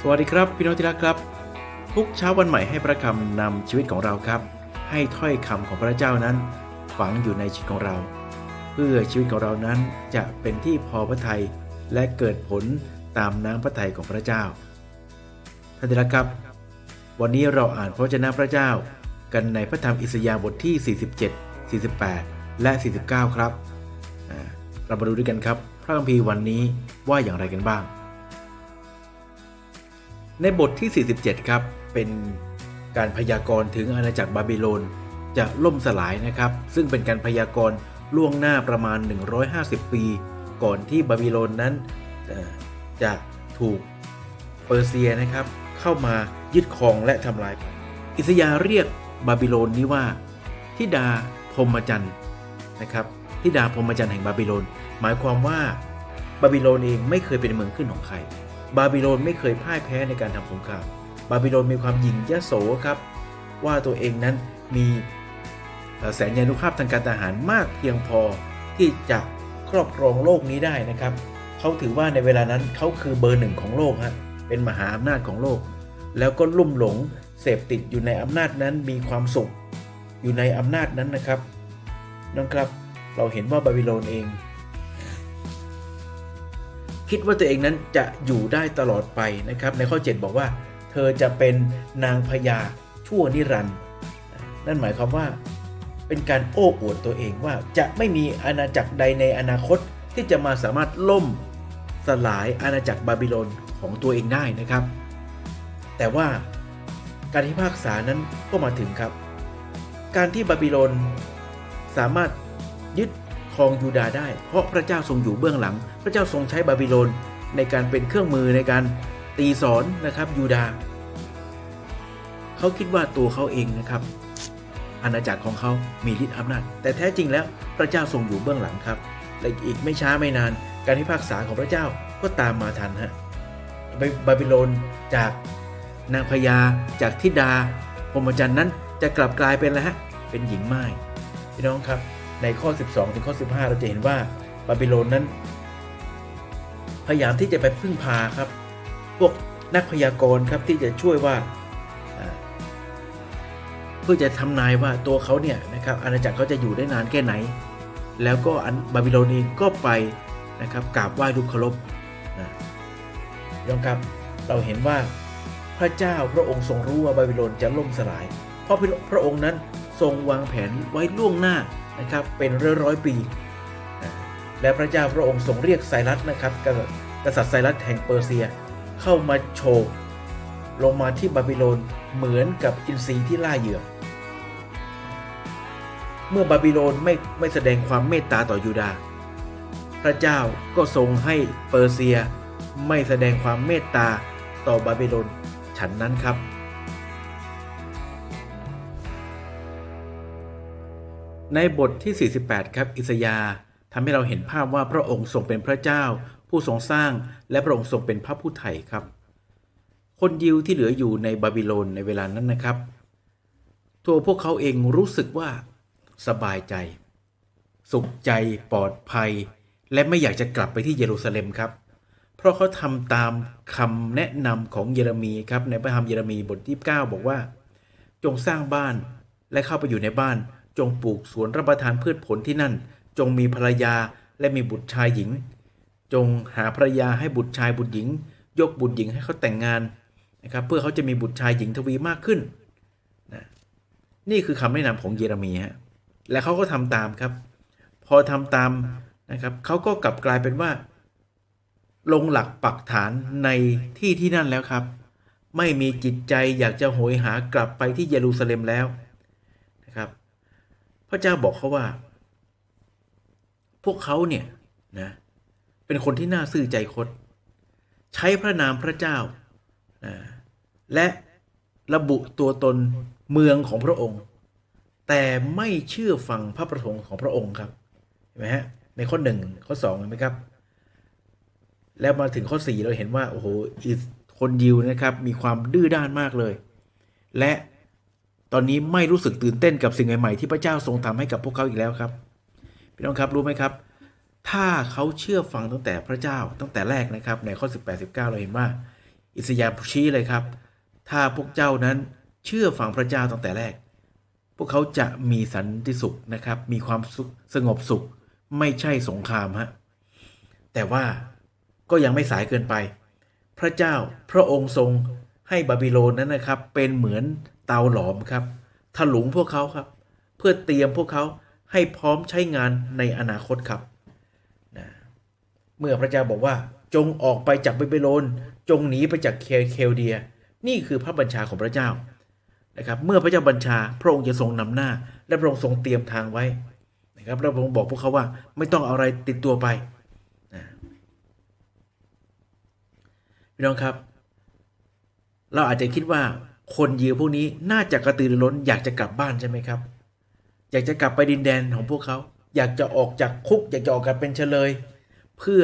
สวัสดีครับพี่น้องที่รักครับ ทุกเช้าวันใหม่ให้พระคำนำชีวิตของเราครับ ให้ถ้อยคำของพระเจ้านั้น ฝังอยู่ในชีวิตของเรา เพื่อชีวิตของเรานั้นจะเป็นที่พอพระทัยและเกิดผลตามน้ำพระทัยของพระเจ้าท่านที่รักครับ วันนี้เราอ่านพระวจนะพระเจ้า กันในพระธรรมอิสยาห์บทที่ 47 48 และ 49 ครับเรามาดูด้วยกันครับ พระคัมภีร์วันนี้ว่าอย่างไรกันบ้าง ในบทที่ 47 ครับ เป็นการพยากรณ์ถึงอาณาจักรบาบิโลนจะล่มสลายนะครับ ซึ่งเป็นการพยากรณ์ล่วงหน้าประมาณ 150 ปี ก่อนที่บาบิโลนนั้นจะถูกเปอร์เซียนะครับ เข้ามายึดครองและทำลาย อิสยาเรียกบาบิโลนนี้ว่าทิดาพรมจันทร์นะครับทิดาพรมจันทร์แห่งบาบิโลน หมายความว่าบาบิโลนเองไม่เคยเป็นเมืองขึ้นของใคร บาบิโลนไม่เคยพ่ายแพ้ในการทำสงคราม บาบิโลนมีความหยิ่งยโสครับ ว่าตัวเองนั้นมีแสนยานุภาพทางการทหารมากเพียงพอที่จะครอบครองโลกนี้ได้นะครับ เขาถือว่าในเวลานั้นเขาคือเบอร์หนึ่งของโลกฮะ เป็นมหาอำนาจของโลก แล้วก็ลุ่มหลงเสพติดอยู่ในอำนาจนั้นมีความสุขอยู่ในอำนาจนั้นนะครับน้องครับ เราเห็นว่าบาบิโลนเอง คิดว่าตัวเองนั้นจะอยู่ได้ตลอดไปนะครับ ในข้อ 7 บอกว่า เธอจะเป็นนางพญาชั่วนิรันดร์นั่นหมายความว่า เป็นการโอ้อวดตัวเองว่าจะไม่มีอาณาจักรใดในอนาคตที่จะมาสามารถล่มสลายอาณาจักรบาบิโลนของตัวเองได้นะครับ แต่ว่าการพิพากษานั้นก็มาถึงครับ การที่บาบิโลนสามารถยึด ครองยูดาได้ เพราะพระเจ้าทรงอยู่เบื้องหลัง พระเจ้าทรงใช้บาบิโลนในการเป็นเครื่องมือในการตีสอนนะครับยูดาเขาคิดว่าตัวเขาเองนะครับ อาณาจักรของเขามีฤทธิ์อำนาจ แต่แท้จริงแล้วพระเจ้าทรงอยู่เบื้องหลังครับและอีกไม่ช้าไม่นาน การพิพากษาของพระเจ้าก็ตามมาทันฮะบาบาบิโลนจากนางพญาจากทิดาพรหมจันทร์นั้นจะกลับกลายเป็นอะไรฮะเป็นหญิงไม้พี่น้องครับ ในข้อ 12 ถึงข้อ 15 เราจะเห็นว่าบาบิโลนนั้น พยายามที่จะไปพึ่งพาครับ พวกนักพยากรณ์ครับที่จะช่วยว่าเพื่อจะทำนายว่าตัวเขาเนี่ยนะครับอาณาจักรเขาจะอยู่ได้นานแค่ไหน แล้วก็อันบาบิโลนเองก็ไปนะครับกราบไหว้รูปเคารพนะยองครับเราเห็นว่าพระเจ้าพระองค์ทรงรู้ว่าบาบิโลนจะล่มสลาย เพราะพระองค์นั้น ทรงวางแผนไว้ล่วงหน้านะครับเป็นร้อยร้อยปี และพระเจ้าพระองค์ทรงเรียกไซรัสนะครับกษัตริย์กษัตริย์ไซรัสแห่งเปอร์เซีย เข้ามาโฉบลงมาที่บาบิโลนเหมือนกับอินทรีที่ล่าเหยื่อ เมื่อบาบิโลนไม่ไม่แสดงความเมตตาต่อยูดาห์พระเจ้าก็ทรงให้เปอร์เซีย ไม่แสดงความเมตตาต่อบาบิโลนฉันนั้นครับ ในบทที่ 48 ครับอิสยาทำให้เราเห็นภาพว่าพระองค์ทรงเป็นพระเจ้า ผู้ทรงสร้างและพระองค์ทรงเป็นพระผู้ไถ่ครับ คนยิวที่เหลืออยู่ในบาบิโลนในเวลานั้นนะครับตัวพวกเขาเองรู้สึกว่าสบายใจ สุขใจปลอดภัย และไม่อยากจะกลับไปที่เยรูซาเล็มครับ เพราะเขาทำตามคำแนะนำของเยเรมีครับในพระธรรมเยเรมีบทที่ 9 บอกว่า จงสร้างบ้านและเข้าไปอยู่ในบ้าน จงปลูกสวนรับประทานพืชผลที่นั่น จงมีภรรยาและมีบุตรชายหญิง จงหาภรรยาให้บุตรชายบุตรหญิง ยกบุตรหญิงให้เขาแต่งงานนะครับเพื่อเขาจะมีบุตรชายหญิงทวีมากขึ้นนะนี่คือคำแนะนำของเยเรมีฮะและเขาก็ทำตามครับ พอทำตามนะครับเขาก็กลับกลายเป็นว่า ลงหลักปักฐานในที่ที่นั่นแล้วครับ ไม่มีจิตใจอยากจะโหยหากลับไปที่เยรูซาเล็มแล้ว พระเจ้าบอกเขาว่า พวกเขาเนี่ยนะเป็นคนที่น่าซื่อใจคดใช้พระนามพระเจ้านะและระบุตัวตนเมืองของพระองค์ แต่ไม่เชื่อฟังพระประสงค์ของพระองค์ครับเห็นไหมฮะในข้อหนึ่งข้อสองเห็นไหมครับ แล้วมาถึงข้อ4เราเห็นว่า โอ้โหคนยิวนะครับ มีความดื้อด้านมากเลย และ ตอนนี้ไม่รู้สึกตื่นเต้นกับสิ่งใหม่ๆที่พระเจ้าทรงทำให้กับพวกเขาอีกแล้วครับ พี่น้องครับรู้ไหมครับ ถ้าเขาเชื่อฟังตั้งแต่พระเจ้าตั้งแต่แรกนะครับ ในข้อ 18 19 เราเห็นว่า อิสยาห์ชี้เลยครับ ถ้าพวกเจ้านั้นเชื่อฟังพระเจ้าตั้งแต่แรก พวกเขาจะมีสันติสุขนะครับ มีความสุขสงบสุข ไม่ใช่สงครามฮะแต่ว่าก็ยังไม่สายเกินไป พระเจ้าพระองค์ทรงให้บาบิโลนนั้นนะครับ เป็นเหมือน เตาหลอมครับถลุงพวกเขาครับ เพื่อเตรียมพวกเขาให้พร้อมใช้งานในอนาคตครับนะเมื่อพระเจ้าบอกว่าจงออกไปจากเบาบิโลน จงหนีไปจากเคเคลเดีย นี่คือพระบัญชาของพระเจ้านะครับเมื่อพระเจ้าบัญชาพระองค์จะทรงนำหน้า และพระองค์ทรงเตรียมทางไว้นะครับแล้วพระองค์บอกพวกเขาว่าไม่ต้องเอาอะไรติดตัวไปนะพี่น้องครับ เราอาจจะคิดว่า คนยิวพวกนี้น่าจะกระตือรือร้น อยากจะกลับบ้านใช่ไหมครับ อยากจะกลับไปดินแดนของพวกเขา อยากจะออกจากคุก อยากจะออกกันเป็นเฉลย เพื่อ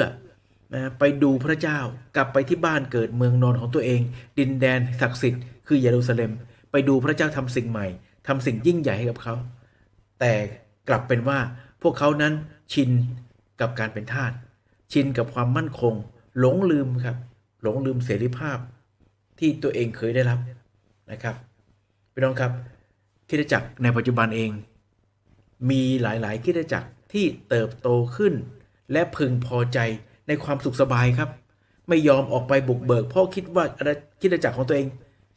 นะไปดูพระเจ้ากลับไปที่บ้านเกิดเมืองนอนของตัวเอง ดินแดนศักดิ์สิทธิ์คือเยรูซาเล็ม ไปดูพระเจ้าทำสิ่งใหม่ทำสิ่งยิ่งใหญ่ให้กับเขา แต่กลับเป็นว่าพวกเขานั้นชินกับการเป็นทาสชินกับความมั่นคง หลงลืมครับ หลงลืมเสรีภาพที่ตัวเองเคยได้รับ นะครับพี่น้องครับคริสตจักรในปัจจุบันเอง มีหลาย ๆคริสตจักรที่เติบโตขึ้น และพึงพอใจในความสุขสบายครับ ไม่ยอมออกไปบุกเบิก เพราะคิดว่าคริสตจักรของตัวเอง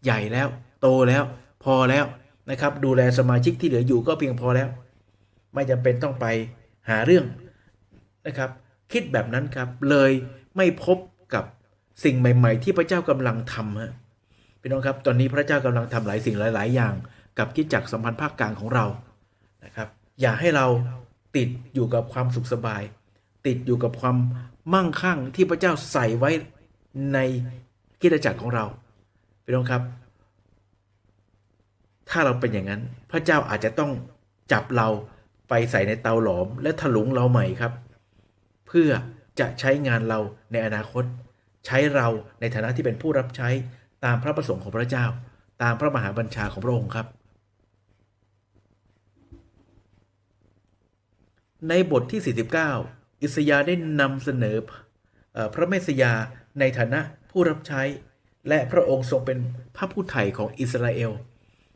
ใหญ่แล้ว โตแล้วพอแล้วนะครับ ดูแลสมาชิกที่เหลืออยู่ก็เพียงพอแล้ว ไม่จำเป็นต้องไปหาเรื่องนะครับ คิดแบบนั้นครับเลยไม่พบกับสิ่งใหม่ ๆ ที่พระเจ้ากำลังทำฮะ พี่น้องครับตอนนี้พระเจ้ากำลังทำหลายสิ่งหลาย ๆ อย่าง กับคริดจักรสัมพันธ์ภาคกลางของเรานะครับ อย่าให้เราติดอยู่กับความสุขสบาย ติดอยู่กับความมั่งคั่งที่พระเจ้าใส่ไว้ในคริดจักรของเราพี่น้องครับ ถ้าเราเป็นอย่างนั้น พระเจ้าอาจจะต้องจับเราไปใส่ในเตาหลอม และถลุงเราใหม่ครับ เพื่อจะใช้งานเราในอนาคต ใช้เราในฐานะที่เป็นผู้รับใช้ ตามพระประสงค์ของพระเจ้า ตามพระมหาบัญชาของพระองค์ครับ ในบทที่ 49 อิสยาได้นำเสนอพระเมสสยาในฐานะผู้รับใช้ และพระองค์ทรงเป็นพระผู้ไถ่ของอิสราเอล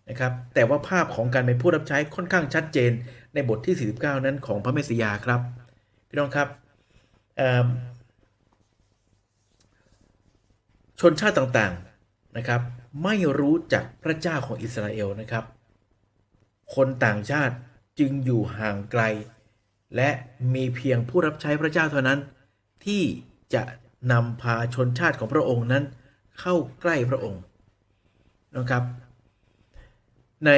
นะครับแต่ว่าภาพของการเป็นผู้รับใช้ค่อนข้างชัดเจนในบทที่ 49 นั้นของพระเมสสยาครับ พี่น้องครับชนชาติต่างๆ นะครับไม่รู้จักพระเจ้าของอิสราเอลนะครับ คนต่างชาติจึงอยู่ห่างไกล และมีเพียงผู้รับใช้พระเจ้าเท่านั้น ที่จะนำพาชนชาติของพระองค์นั้น เข้าใกล้พระองค์นะครับ ใน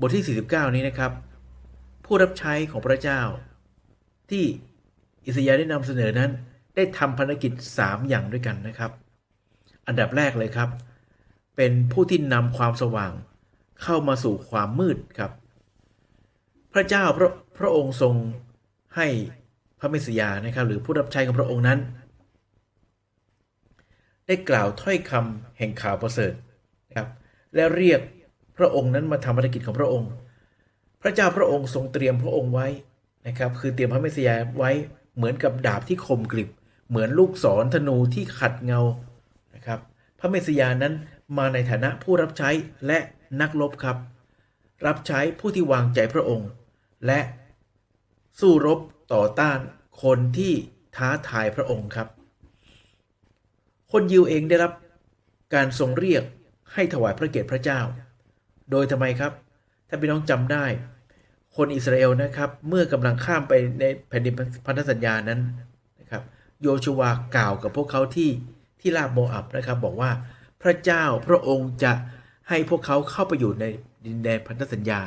บทที่ 49 นี้นะครับ ผู้รับใช้ของพระเจ้า ที่อิสยาห์ได้นำเสนอนั้นได้ทำภารกิจ 3 อย่างด้วยกันนะครับ อันดับแรกเลยครับ เป็นผู้ที่นำความสว่างเข้ามาสู่ความมืดครับ พระเจ้าพระพระองค์ทรงให้พระเมสสิยานะครับ หรือผู้รับใช้ของพระองค์นั้น ได้กล่าวถ้อยคำแห่งข่าวประเสริฐนะครับ และเรียกพระองค์นั้นมาทำภารกิจของพระองค์ พระเจ้าพระองค์ทรงเตรียมพระองค์ไว้นะครับ คือเตรียมพระเมสสิยาไว้เหมือนกับดาบที่คมกริบ เหมือนลูกศรธนูที่ขัดเงานะครับ พระเมสสิยานั้นมาในฐานะผู้รับใช้และนักรบครับ รับใช้ผู้ที่วางใจพระองค์ และสู้รบต่อต้านคนที่ท้าทายพระองค์ครับ คนยิวเองได้รับการทรงเรียกให้ถวายพระเกียรติพระเจ้า โดยทำไมครับ ถ้าพี่น้องจำได้ คนอิสราเอลนะครับ เมื่อกำลังข้ามไปในแผ่นดินพันธสัญญานั้นนะครับ โยชูวากล่าวกับพวกเขาที่ ที่ลาบโมอับนะครับ บอกว่าพระเจ้าพระองค์จะให้พวกเขาเข้าไปอยู่ในดินแดนพันธสัญญา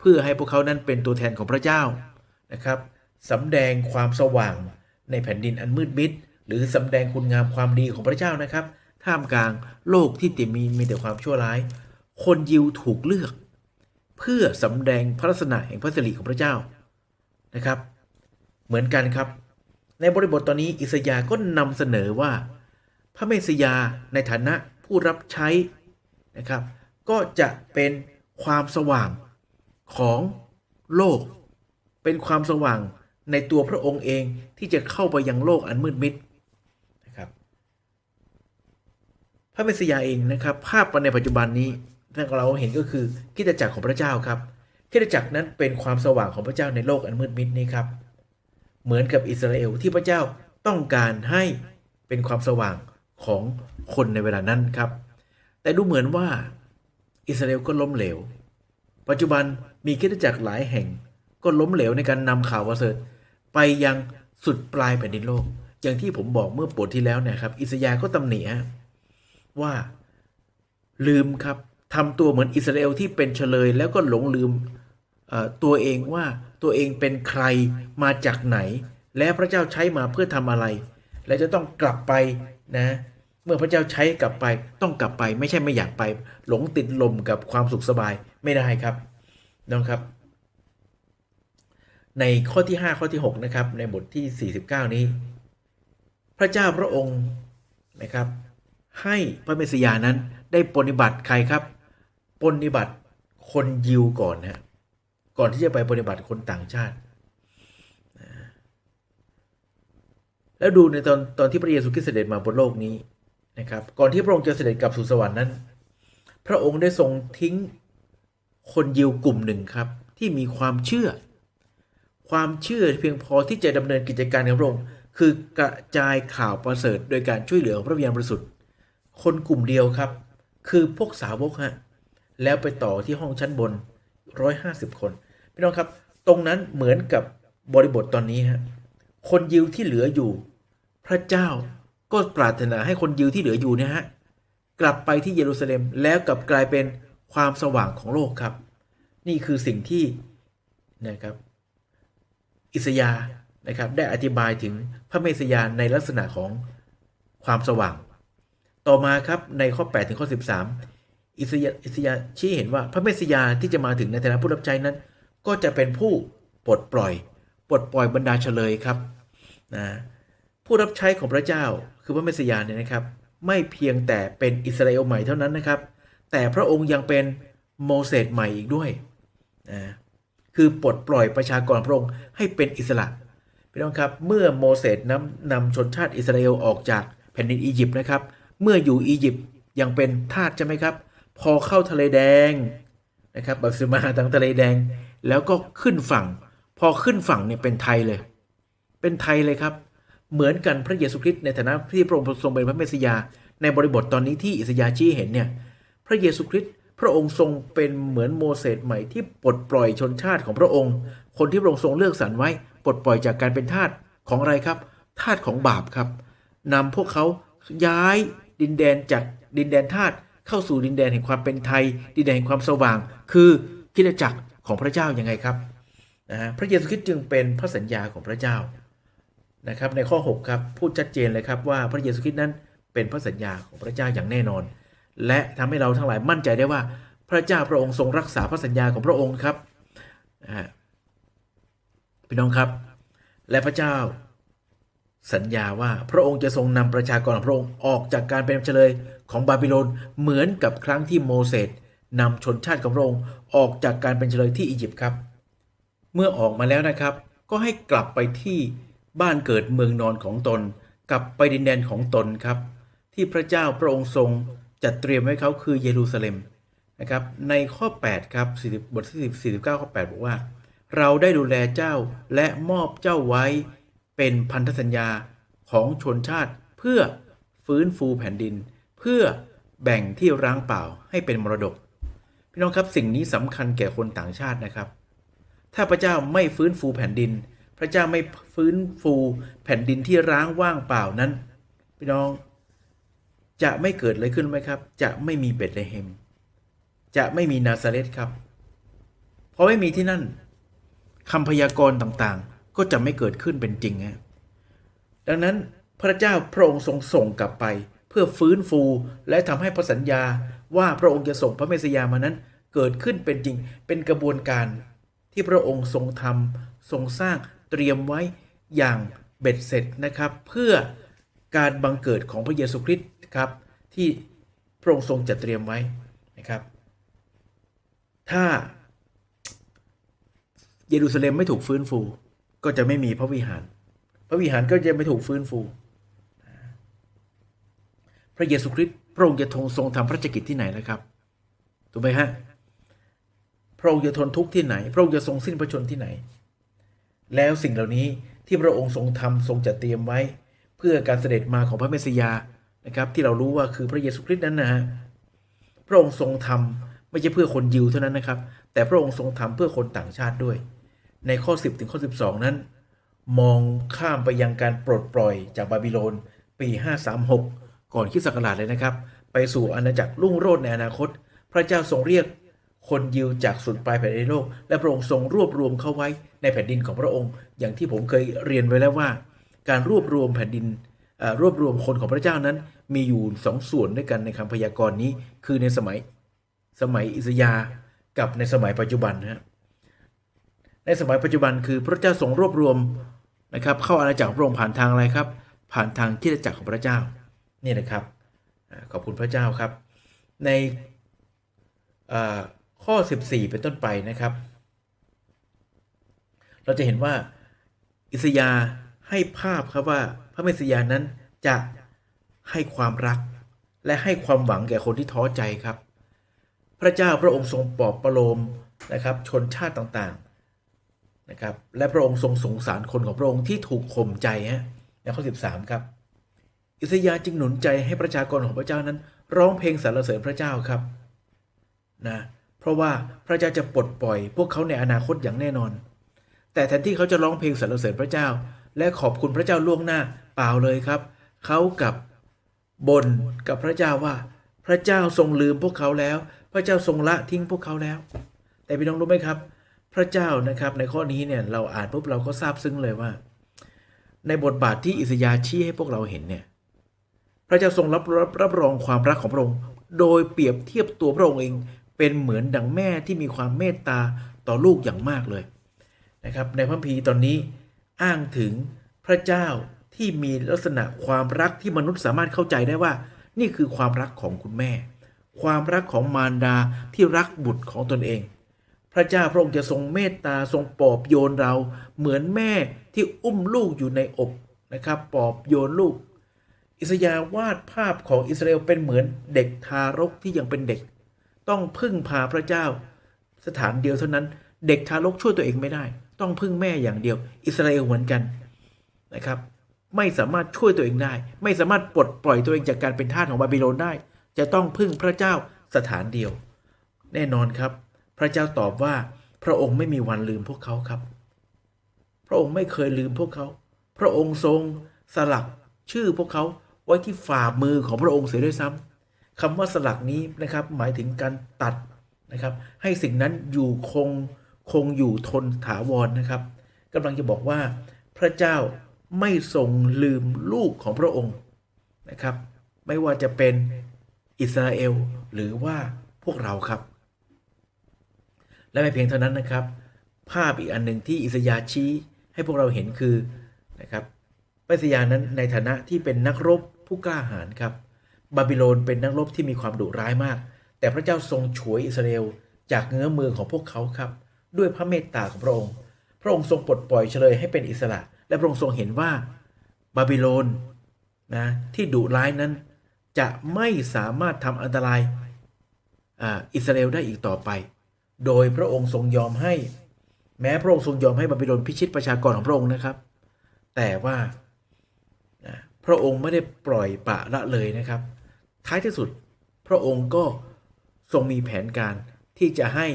เพื่อให้พวกเขานั้นเป็นตัวแทนของพระเจ้านะครับสำแดงความสว่างในแผ่นดินอันมืดมิด หรือสำแดงคุณงามความดีของพระเจ้านะครับ ท่ามกลางโลกที่ติมีมีแต่ความชั่วร้าย คนยิวถูกเลือก เพื่อสำแดงพระลักษณะแห่งพระสิริของพระเจ้านะครับ เหมือนกันครับ ในบริบทตอนนี้อิสยาห์ก็นำเสนอว่า พระเมสสยาในฐานะผู้รับใช้นะครับ ก็จะเป็นความสว่างของโลก เป็นความสว่างในตัวพระองค์เองที่จะเข้าไปยังโลกอันมืดมิดนะครับ พระเมสสยาเองนะครับ ภาพในปัจจุบันนี้ที่เราเห็นก็คือคิดจักรของพระเจ้าครับคิดจักรนั้นเป็นความสว่างของพระเจ้าในโลกอันมืดมิดนี้ครับเหมือนกับอิสราเอลที่พระเจ้าต้องการให้เป็นความสว่าง ของคนในเวลานั้นครับ แต่ดูเหมือนว่าอิสราเอลก็ล้มเหลว ปัจจุบันมีคริสตจักรหลายแห่งก็ล้มเหลวในการนำข่าวประเสริฐไปยังสุดปลายแผ่นดินโลก อย่างที่ผมบอกเมื่อบทที่แล้วเนะครับ อิสยาห์ก็ตำหนิว่าลืมครับทำตัวเหมือนอิสราเอลที่เป็นเฉลย แล้วก็หลงลืมตัวเองว่าตัวเองเป็นใครมาจากไหน และพระเจ้าใช้มาเพื่อทำอะไร และจะต้องกลับไป นะเมื่อพระเจ้าใช้กลับไปต้องกลับไปไม่ใช่ไม่อยากไป หลงติดลมกับความสุขสบายไม่ได้ครับน้องครับ ในข้อที่ 5 ข้อที่ 6 นะครับ ในบทที่ 49 นี้ พระเจ้าพระองค์นะครับ ให้พระเมสสิยานั้นได้ปฏิบัติใครครับปฏิบัติคนยิวก่อนนะก่อนที่จะไปปฏิบัติคนต่างชาติ แล้วดูในตอนตอนที่พระเยซูคริสต์เสด็จมาบนโลกนี้นะครับ ก่อนที่พระองค์จะเสด็จกลับสู่สวรรค์นั้น พระองค์ได้ทรงทิ้งคนยิวกลุ่มหนึ่งครับ ที่มีความเชื่อ ความเชื่อเพียงพอที่จะดำเนินกิจการของพระองค์คือกระจายข่าวประเสริฐ โดยการช่วยเหลือพระวิญญาณบริสุทธิ์คนกลุ่มเดียวครับ คือพวกสาวกฮะแล้วไปต่อที่ห้องชั้นบน 150 คนพี่น้องครับ ตรงนั้นเหมือนกับบริบทตอนนี้ฮะคนยิวที่เหลืออยู่ พระเจ้าก็ปรารถนาให้คนยิวที่เหลืออยู่เนะฮะกลับไปที่เยรูซาเล็มแล้วกลับกลายเป็นความสว่างของโลกครับ นี่คือสิ่งที่นะครับอิสยานะครับได้อธิบายถึงพระเมสยาในลักษณะของความสว่าง ต่อมาครับในข้อ 8 ถึงข้อ 13 อิสยาอิสยาชี้เห็นว่าพระเมสสยาที่จะมาถึงในฐานะผู้รับใช้นั้น ก็จะเป็นผู้ปลดปล่อย ปลดปล่อยบรรดาเฉลยครับนะ ผู้รับใช้ของพระเจ้าคือพระเมสยาเนี่ยนะครับ ไม่เพียงแต่เป็นอิสราเอลใหม่เท่านั้นนะครับ แต่พระองค์ยังเป็นโมเสสใหม่อีกด้วยนะคือปลดปล่อยประชากรพระองค์ให้เป็นอิสระพี่น้องครับเมื่อโมเสสนำนำชนชาติอิสราเอลออกจากแผ่นดินอียิปต์นะครับ เมื่ออยู่อียิปต์ยังเป็นทาสใช่ไหมครับ พอเข้าทะเลแดงนะครับบัพติมาทางทะเลแดง แล้วก็ขึ้นฝั่ง พอขึ้นฝั่งเนี่ยเป็นไทยเลย เป็นไทยเลยครับ เหมือนกันพระเยซูคริสต์ในฐานะที่พระองค์ทรงเป็นพระเมสสิยา ในบริบทตอนนี้ที่อิสยาชี้เห็นเนี่ยพระเยซูคริสต์พระองค์ทรงเป็นเหมือนโมเสสใหม่ที่ปลดปล่อยชนชาติของพระองค์ คนที่พระองค์ทรงเลือกสรรไว้ ปลดปล่อยจากการเป็นทาสของอะไรครับทาสของบาปครับนำพวกเขาย้ายดินแดนจากดินแดนทาสเข้าสู่ดินแดนแห่งความเป็นไทย ดินแดนแห่งความสว่าง คือคริสตจักรของพระเจ้ายังไงครับนะฮะพระเยซูคริสต์จึงเป็นพระสัญญาของพระเจ้า นะครับในข้อ 6 ครับ พูดชัดเจนเลยครับว่าพระเยซูคริสต์นั้นเป็นพระสัญญาของพระเจ้าอย่างแน่นอน และทำให้เราทั้งหลายมั่นใจได้ว่า พระเจ้าพระองค์ทรงรักษาพระสัญญาของพระองค์ครับพี่น้องครับ และพระเจ้าสัญญาว่าพระองค์จะทรงนำประชากรของพระองค์ออกจากการเป็นเฉลยของบาบิโลนเหมือนกับครั้งที่โมเสสนำชนชาติของพระองค์ออกจากการเป็นเฉลยที่อียิปต์ครับ เมื่อออกมาแล้วนะครับ ก็ให้กลับไปที่ บ้านเกิดเมืองนอนของตนกลับไปดินแดนของตนครับ ที่พระเจ้าพระองค์ทรงจัดเตรียมไว้เขาคือเยรูซาเล็มนะครับในข้อ 8 ครับ40บทที่49 ข้อ 8 บอกว่า เราได้ดูแลเจ้าและมอบเจ้าไว้เป็นพันธสัญญาของชนชาติเพื่อฟื้นฟูแผ่นดิน เพื่อแบ่งที่ร้างเปล่าให้เป็นมรดก พี่น้องครับสิ่งนี้สำคัญแก่คนต่างชาตินะครับ ถ้าพระเจ้าไม่ฟื้นฟูแผ่นดิน พระเจ้าไม่ฟื้นฟูแผ่นดินที่ร้างว่างเปล่านั้นพี่น้องจะไม่เกิดอะไรขึ้นไหมครับ จะไม่มีเบธเลเฮม จะไม่มีนาซาเรตครับ เพราะไม่มีที่นั่นคำพยากรณ์ต่างๆ ก็จะไม่เกิดขึ้นเป็นจริงฮะดังนั้นพระเจ้าพระองค์ทรงส่งกลับไป เพื่อฟื้นฟูและทำให้พระสัญญาว่าพระองค์จะส่งพระเมสยามานั้นเกิดขึ้นเป็นจริง เป็นกระบวนการที่พระองค์ทรงทำทรงสร้าง เตรียมไว้อย่างเบ็ดเสร็จนะครับ เพื่อการบังเกิดของพระเยซูคริสต์ครับที่พระองค์ทรงจัดเตรียมไว้นะครับ ถ้าเยรูซาเล็มไม่ถูกฟื้นฟู ก็จะไม่มีพระวิหาร พระวิหารก็จะไม่ถูกฟื้นฟู พระเยซูคริสต์พระองค์จะทรงทรงทำพระราชกิจที่ไหนนะครับถูกไหมฮะพระองค์จะทนทุกข์ที่ไหน พระองค์จะทรงสิ้นพระชนที่ไหน แล้วสิ่งเหล่านี้ที่พระองค์ทรงทำทรงจัดเตรียมไว้ เพื่อการเสด็จมาของพระเมสสยานะครับ ที่เรารู้ว่าคือพระเยซูคริสต์นั้นนะฮะพระองค์ทรงทำไม่ใช่เพื่อคนยิวเท่านั้นนะครับ แต่พระองค์ทรงทำเพื่อคนต่างชาติด้วย ในข้อ 10 ถึงข้อ 12 นั้น มองข้ามไปยังการปลดปล่อยจากบาบิโลน ปี 536 ก่อนคริสตศักราชเลยนะครับ ไปสู่อาณาจักรรุ่งโรจน์ในอนาคต พระเจ้าทรงเรียก คนยิวจากสุดปลายแผ่นดินโลก และพระองค์ทรงรวบรวมเข้าไว้ในแผ่นดินของพระองค์ อย่างที่ผมเคยเรียนไว้แล้วว่า การรวบรวมแผ่นดินรวบรวมคนของพระเจ้านั้น มีอยู่สองส่วนด้วยกันในคำพยากรณ์นี้ คือในสมัยสมัยอิสยากับในสมัยปัจจุบันนะฮะในสมัยปัจจุบันคือพระเจ้าทรงรวบรวมนะครับเข้าอาณาจักรพระองค์ผ่านทางอะไรครับ ผ่านทางที่จักรของพระเจ้านี่นะครับขอบคุณพระเจ้าครับ ในอ่า ข้อ 14 เป็นต้นไปนะครับ เราจะเห็นว่า อิสยาให้ภาพครับว่าพระเมสสยานั้นจะให้ความรัก และให้ความหวังแก่คนที่ท้อใจครับ พระเจ้าพระองค์ทรงปลอบประโลมนะครับชนชาติต่างๆนะครับและพระองค์ทรงสงสารคนของพระองค์ที่ถูกข่มใจฮะในข้อ 13 ครับ อิสยาจึงหนุนใจให้ประชากรของพระเจ้านั้น ร้องเพลงสรรเสริญพระเจ้าครับนะ เพราะว่าพระเจ้าจะปลดปล่อย พวกเขาในอนาคตอย่างแน่นอน แต่แทนที่เขาจะร้องเพลงสรรเสริญพระเจ้า และขอบคุณพระเจ้าล่วงหน้าเปล่าเลยครับ เขากับบนกับพระเจ้าว่า พระเจ้าทรงลืมพวกเขาแล้ว พระเจ้าทรงละทิ้งพวกเขาแล้ว แต่พี่น้องรู้ไหมครับ พระเจ้านะครับในข้อนี้เนี่ยเราอ่านปุ๊บเราก็ทราบซึ้งเลยว่า ในบทบาทที่อิสยาชี้ให้พวกเราเห็นเนี่ยพระเจ้าทรงรับรับรับรองความรักของพระองค์ โดยเปรียบเทียบตัวพระองค์เอง เป็นเหมือนดังแม่ที่มีความเมตตาต่อลูกอย่างมากเลยนะครับในพระคัมภีร์ตอนนี้อ้างถึงพระเจ้าที่มีลักษณะความรักที่มนุษย์สามารถเข้าใจได้ว่า นี่คือความรักของคุณแม่ ความรักของมารดาที่รักบุตรของตนเอง พระเจ้าพระองค์จะทรงเมตตาทรงปลอบโยนเรา เหมือนแม่ที่อุ้มลูกอยู่ในอกนะครับปลอบโยนลูก อิสยาวาดภาพของอิสราเอลเป็นเหมือนเด็กทารกที่ยังเป็นเด็ก ต้องพึ่งพาพระเจ้า สถานเดียวเท่านั้น เด็กทารกช่วยตัวเองไม่ได้ ต้องพึ่งแม่อย่างเดียว อิสราเอลเหมือนกันนะครับ ไม่สามารถช่วยตัวเองได้ ไม่สามารถปลดปล่อยตัวเองจากการเป็นทาสของบาบิโลนได้ จะต้องพึ่งพระเจ้าสถานเดียว แน่นอนครับ พระเจ้าตอบว่าพระองค์ไม่มีวันลืมพวกเขาครับ พระองค์ไม่เคยลืมพวกเขา พระองค์ทรงสลักชื่อพวกเขาไว้ที่ฝ่ามือของพระองค์เสียด้วยซ้ำ คำว่าสลักนี้นะครับหมายถึงการตัดนะครับ ให้สิ่งนั้นอยู่คงคงอยู่ทนถาวรนะครับกำลังจะบอกว่า พระเจ้าไม่ทรงลืมลูกของพระองค์นะครับ ไม่ว่าจะเป็นอิสราเอลหรือว่าพวกเราครับ และไม่เพียงเท่านั้นนะครับ ภาพอีกอันหนึ่งที่อิสยาชี้ให้พวกเราเห็นคือนะครับพระอิสยาห์นั้นในฐานะที่เป็นนักรบผู้กล้าหาญครับ บาบิโลนเป็นนักรบที่มีความดุร้ายมาก แต่พระเจ้าทรงฉวยอิสราเอลจากเงื้อมือของพวกเขาครับ ด้วยพระเมตตาของพระองค์ พระองค์ทรงปลดปล่อยเฉลยให้เป็นอิสระ และพระองค์ทรงเห็นว่าบาบิโลนนะที่ดุร้ายนั้น จะไม่สามารถทำอันตรายอิสราเอลได้อีกต่อไป โดยพระองค์ทรงยอมให้ แม้พระองค์ทรงยอมให้บาบิโลนพิชิตประชากรของพระองค์นะครับ แต่ว่าพระองค์ไม่ได้ปล่อยปะละเลยนะครับ ท้ายที่สุด พระองค์ก็ทรงมีแผนการที่จะให้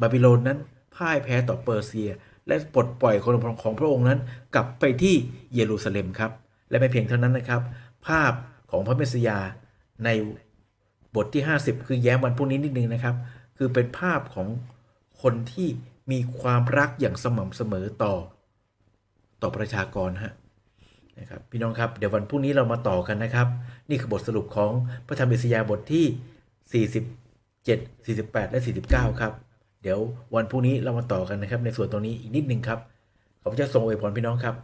บาบิโลนนั้นพ่ายแพ้ต่อเปอร์เซีย และปลดปล่อยคนของพระองค์นั้น กลับไปที่เยรูซาเล็มครับ และไม่เพียงเท่านั้นนะครับ ภาพของพระเมสสยาในบทที่ 50 คือแย้มวันพรุ่งนี้นิดนึงนะครับ คือเป็นภาพของคนที่มีความรักอย่างสม่ำเสมอต่อ ต่อประชากรฮะ นะครับพี่น้องครับเดี๋ยววันพรุ่งนี้เรามาต่อกันนะครับ นี่คือบทสรุปของพระธรรมอิสยาบทที่ 47 48 และ 49 ครับ เดี๋ยววันพรุ่งนี้เรามาต่อกันนะครับ ในส่วนตรงนี้อีกนิดนึงครับขอพระเจ้าทรงอวยพรพี่น้องครับ